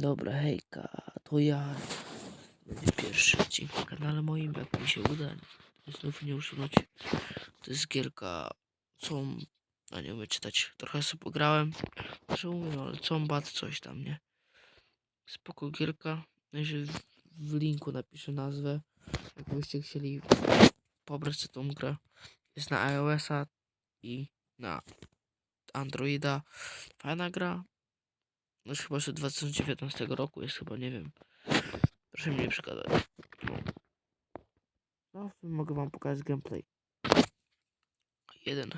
Dobra, hejka, to ja. Będzie pierwszy odcinek na kanale moim, jak mi się uda. Znów nie usunąć. To jest gierka, co... A nie umiem czytać. Trochę sobie pograłem. Znaczy umiem, ale combat, coś tam, nie? Spoko gierka. Jeżeli w, w linku napiszę nazwę. Jakbyście chcieli pobrać tą grę. Jest na iOS-a i na Androida. Fajna gra. No już chyba z 2019 roku jest chyba, nie wiem. Proszę mnie nie przekazać. No. no, mogę wam pokazać gameplay. Jeden.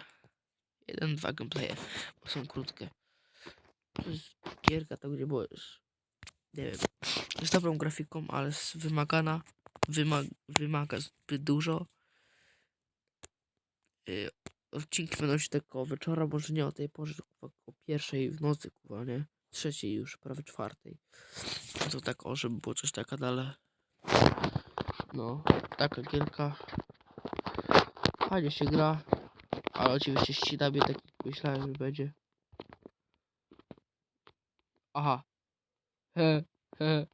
Jeden, dwa gameplaye, bo są krótkie. To jest gierka, to gdzie byłeś. Nie wiem. Jest dobrą grafiką, ale jest wymagana. Wymag wymaga zbyt dużo. Yy, odcinki będą się tylko wieczora, może nie o tej porze, tylko o pierwszej w nocy, kurwa, nie? Trzeciej już, prawie czwartej. No To tak, o, żeby było coś taka dalej. No, taka gierka. Fajnie się gra. Ale oczywiście ścina mnie tak myślałem, że będzie. Aha. He, he.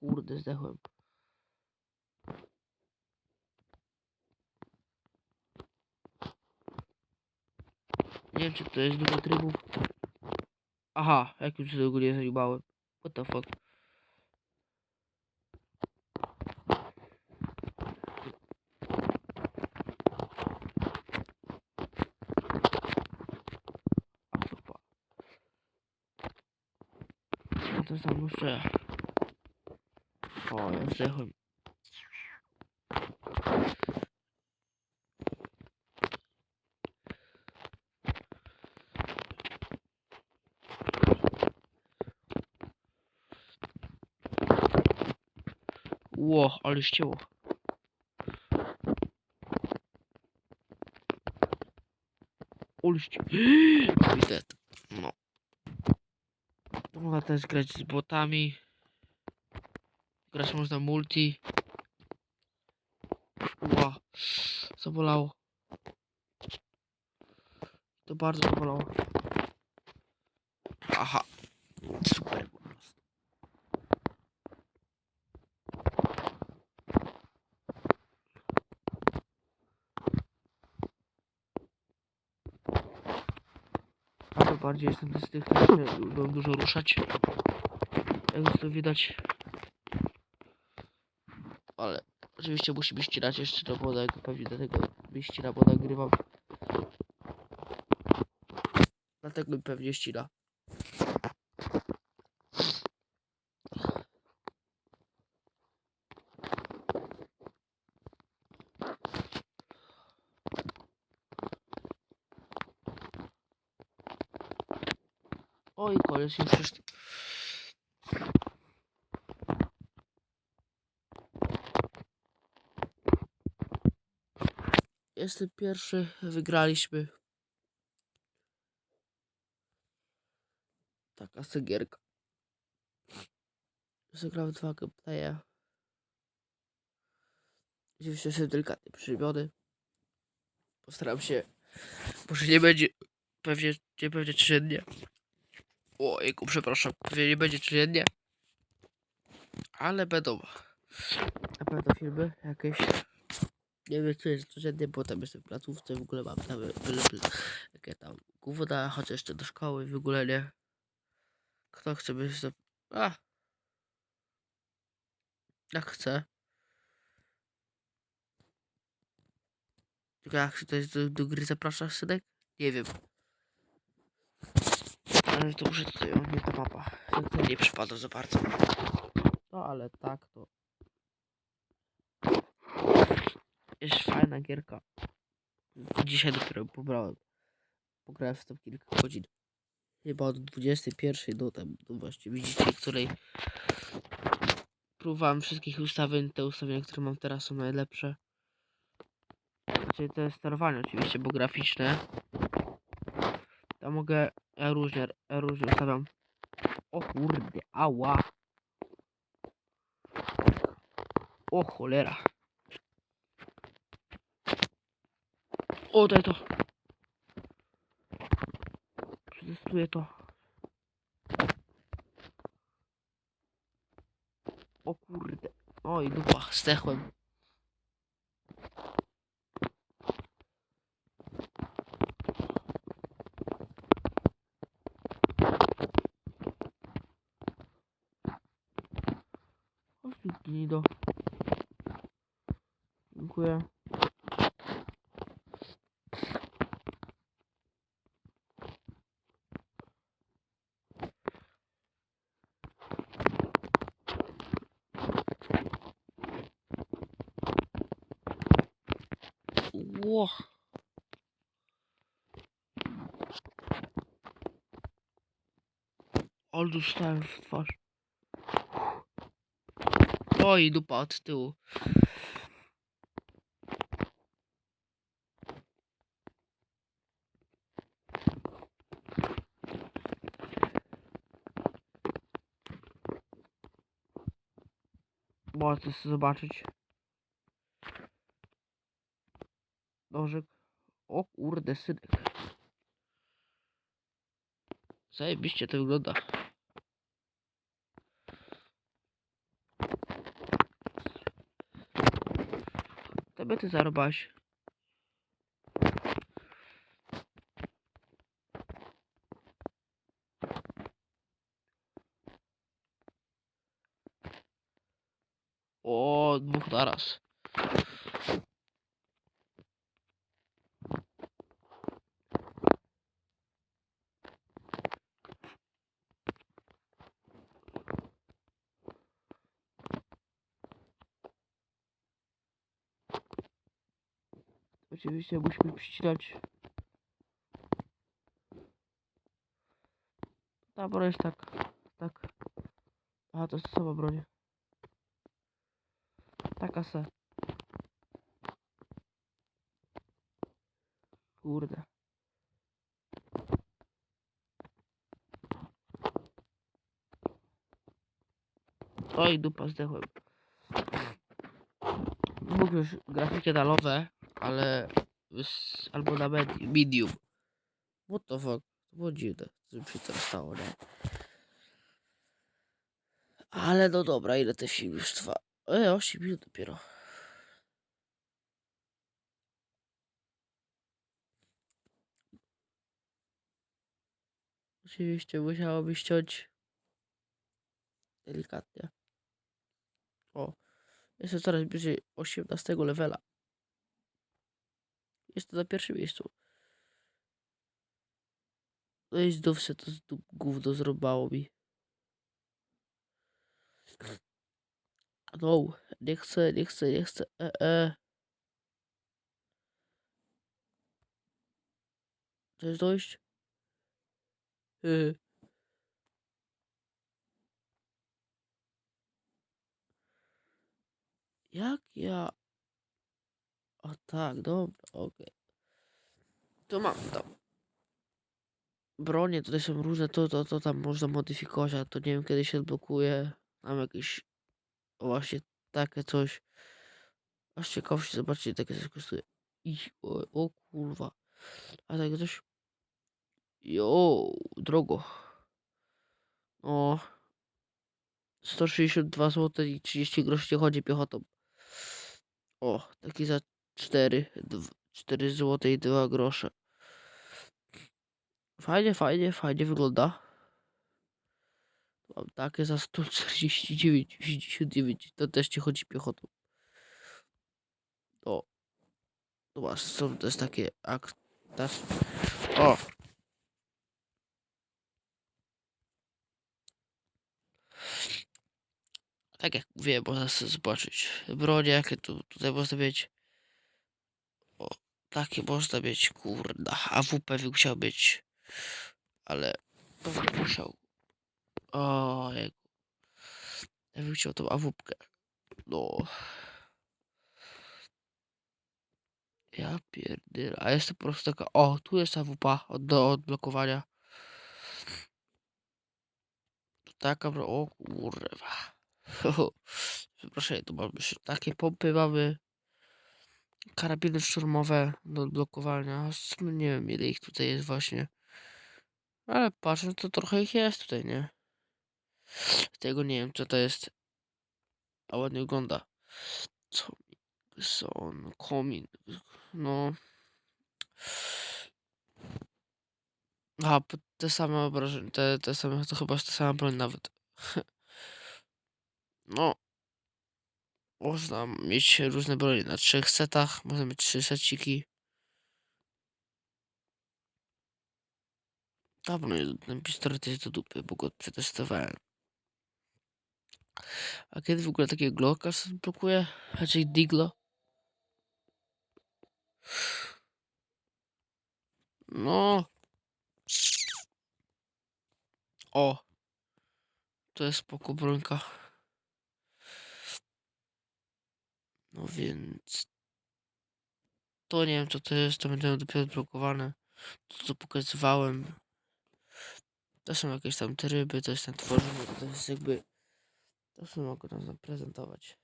Kurde, zdechłem. Nie wiem, czy to jest dużo trybów. Aha, jak już tego nie zajebałem. What the fuck. A sam muszę. O, ja zdechłem. Ło, ale ścięło. Widzę. No. Można też grać z botami. Grać można multi. Ła. Zabolało. To bardzo zabolało. Aha. Super bardziej jestem z tych, którzy lubią dużo ruszać. Jak to widać. Oczywiście musi wyścinać jeszcze do wodę, pewnie dlatego wyścina, bo nagrywam. Dlatego pewnie ścina. Oj, koleś już, już 21 wygraliśmy. Taka segierka. Zagrałem dwa gameplaye. Oczywiście jestem delikatnie przyjmiony. Postaram się. Może nie będzie. Pewnie, nie pewnie codziennie. Ojku, przepraszam. Pewnie nie będzie codziennie. Ale będą. Na pewno filmy jakieś. Nie wiem, co jest codziennie, bo tam jestem w placówce, w ogóle mam tam jakie tam gówna, chodzę jeszcze do szkoły, w ogóle nie. Kto chce być za... A! Jak chce. Tylko jak to jest do, do gry zapraszasz, synek? Nie wiem. Ale to muszę tutaj, o nie ta mapa. To nie przypada za bardzo. No ale tak to. Jest fajna gierka. Dzisiaj dopiero pobrałem. Pograłem w to kilka godzin. Chyba od 21 do tam, do właśnie widzicie, której próbowałem wszystkich ustawień. Te ustawienia, które mam teraz są najlepsze. Czyli to jest sterowanie oczywiście, bo graficzne. To mogę, ja różnie, ja różnie ustawiam. O kurde, ała. O cholera. O, daj to. Przetestuję to. O kurde. Oj, dupa, zdechłem. O, gnido. Dziękuję. Ło. Ale dostałem w twarz. Oj, dupa od tyłu. Bo chcę zobaczyć. Nożyk. O kurde, synek. Zajebiście to wygląda. Тебе ти зараз бачиш. О, двох зараз. Oczywiście musimy przycinać. Ta broń jest tak, tak. A to jest ta sama broń. Taka se. Kurde. Oj, dupa, zdechłem. Mógł już grafiki dalowe, ale... Albo na med- medium. What the fuck? To było dziwne, co się teraz stało, nie? Ale no dobra, ile ten film już trwa? E, 8 minut dopiero. Oczywiście musiałoby ściąć delikatnie. O, jestem coraz bliżej 18 levela. Jest to na pierwszym miejscu. No i znów się to gówno zrobało mi. No, nie chcę, nie chcę, nie chcę. E, e. Chcesz dojść? Y. Jak ja... O tak, dobra, okej. To mam tam. Bronie tutaj są różne, to, to, to tam można modyfikować, a to nie wiem kiedy się odblokuje. Mam jakieś... Właśnie takie coś. Aż ciekawsze, zobaczcie, takie coś kosztuje. I, o, o kurwa. A takie coś... Jo, drogo. O. 162 zł i 30 groszy chodzi piechotą. O, taki za 4, 4 zł i 2 grosze. Fajnie, fajnie, fajnie wygląda. Mam takie za 149,99. To też ci chodzi piechotą. O. To masz, są też takie akt. też- O. Tak jak mówiłem, można sobie zobaczyć bronie, jakie tu tutaj można mieć. Takie można mieć, kurda. AWP bym chciał mieć, ale musiał. O, Ja bym chciał tą awupkę. No. Ja pierdolę. A jest to po prostu taka. O, tu jest AWP od, do odblokowania. Taka. O kurwa. Przepraszam, tu mamy takie pompy mamy. Karabiny szturmowe do odblokowania. Nie wiem ile ich tutaj jest właśnie. Ale patrząc to trochę ich jest tutaj, nie? Tego nie wiem co to jest. A ładnie wygląda. Co? Son, komin. No. A, te same obrażenia, te, te same, to chyba ta sama broń nawet. No. Można mieć różne bronie na trzech setach, można mieć trzy seciki. Dawno ten pistolet jest do dupy, bo go przetestowałem. A kiedy w ogóle takie Glocka blokuje? Raczej Diglo? No. O. To jest spoko brońka. No więc... To nie wiem co to jest, to będę dopiero odblokowane. To co pokazywałem. To są jakieś tam tryby, to jest tam tworzywo, to jest jakby... To co mogę nam zaprezentować.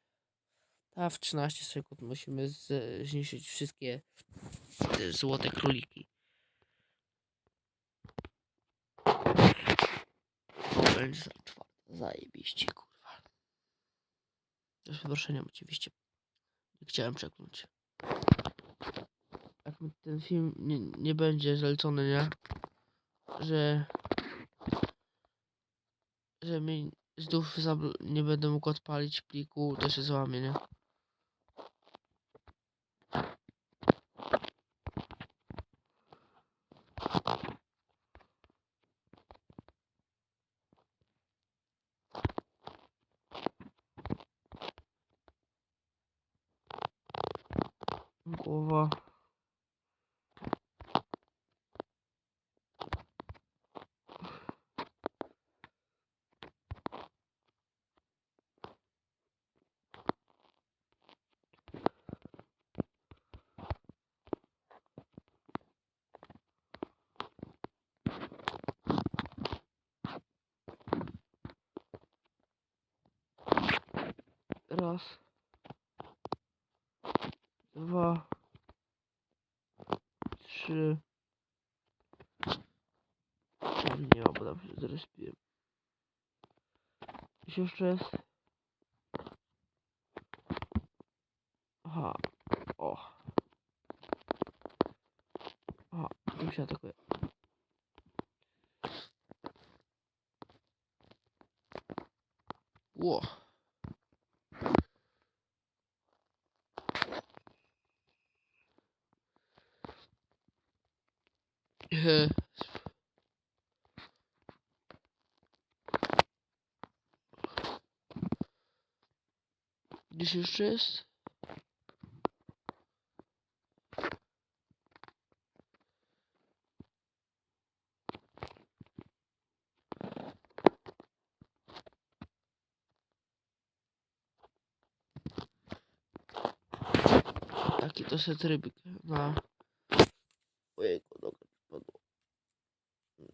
A w 13 sekund musimy zniszczyć wszystkie te złote króliki. O, będzie za czwarte. Zajebiście, kurwa. To z przeproszeniem oczywiście. Chciałem przekląć. Jak ten film nie, nie będzie zalecony, nie? Że... Że mi znów nie będę mógł odpalić pliku, to się złamie, nie? Raz. Dwa. Trzy. Nie tam się zrespiłem. Jeszcze jest? Aha. O. Aha, tu się atakuje. Ło. Ehe. Gdzieś jeszcze jest? Taki to jest rybik na... Ojejku, noga mi spadła.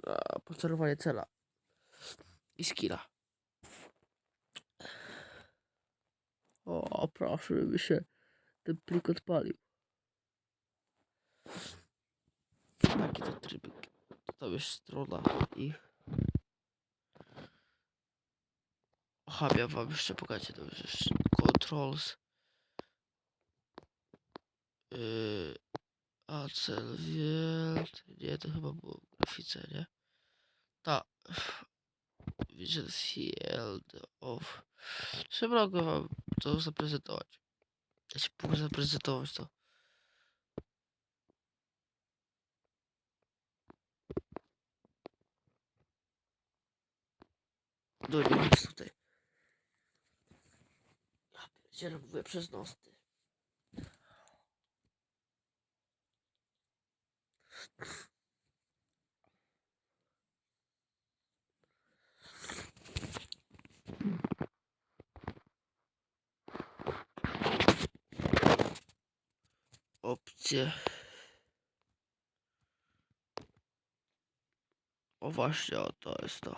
Na pocerowanie cela. I skilla. O, proszę, żeby się ten plik odpalił. Taki to trybik. To już strona ich. Aha, ja wam jeszcze pokażę, jest controls. Yy, Acel Wield. Nie, to chyba było w grafice, nie? Tak. Field of. Czy mogę wam to zaprezentować? Ja ci mogę zaprezentować to. No nie nic tutaj. Ja pierdzielę, mówię przez nos, ty. Opcje. O właśnie, o to jest to.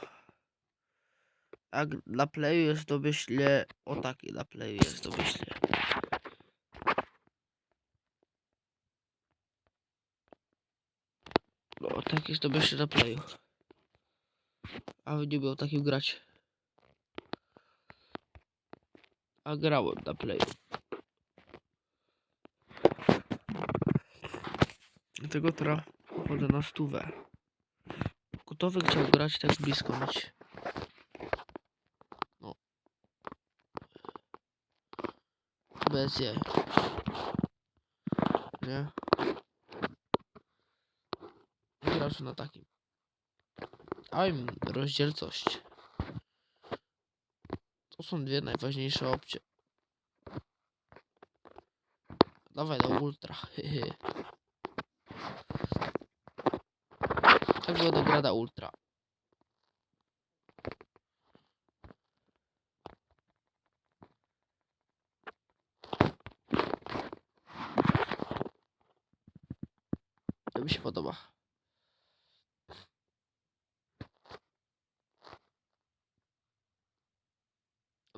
Jak na playu jest domyślnie, o taki na playu jest domyślnie. No, tak jest domyślnie na playu. A nie miał takim grać. A grałem na playu. Dlatego teraz chodzę na stówę. Gotowy chciał grać tak blisko mieć. No. Bez jaj. Nie? Grasz na takim. Dałem rozdzielczość. To są dwie najważniejsze opcje. Dawaj do ultra. hehe. Tak będę gra na ultra. To mi się podoba.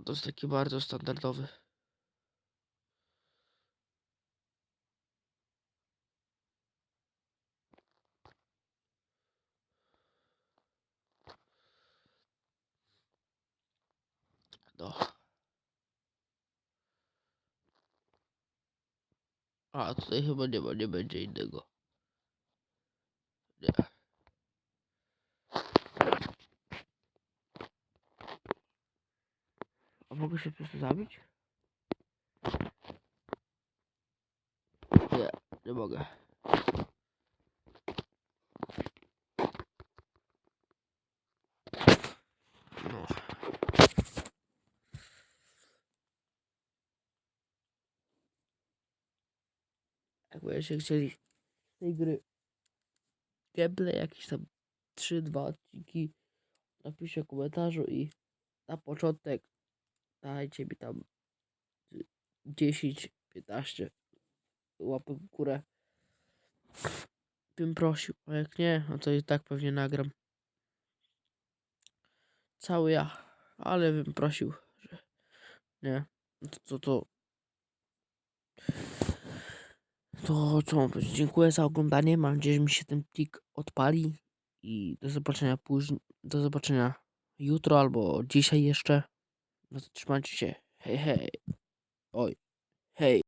To jest taki bardzo standardowy. No. A tutaj chyba nie ma, nie będzie innego. Nie. A mogę się po prostu zabić? Nie, nie mogę. No. Będziecie chcieli tej gry gameplay jakieś tam 3-2 odcinki, napiszcie w komentarzu i na początek dajcie mi tam 10-15 łapek w górę. Bym prosił, a jak nie, no to i tak pewnie nagram. Cały ja, ale bym prosił, że nie, no to to, to to co? Dziękuję za oglądanie. Mam nadzieję, że mi się ten plik odpali. I do zobaczenia później. Do zobaczenia jutro albo dzisiaj jeszcze. No to trzymajcie się. Hej, hej. Oj. Hej.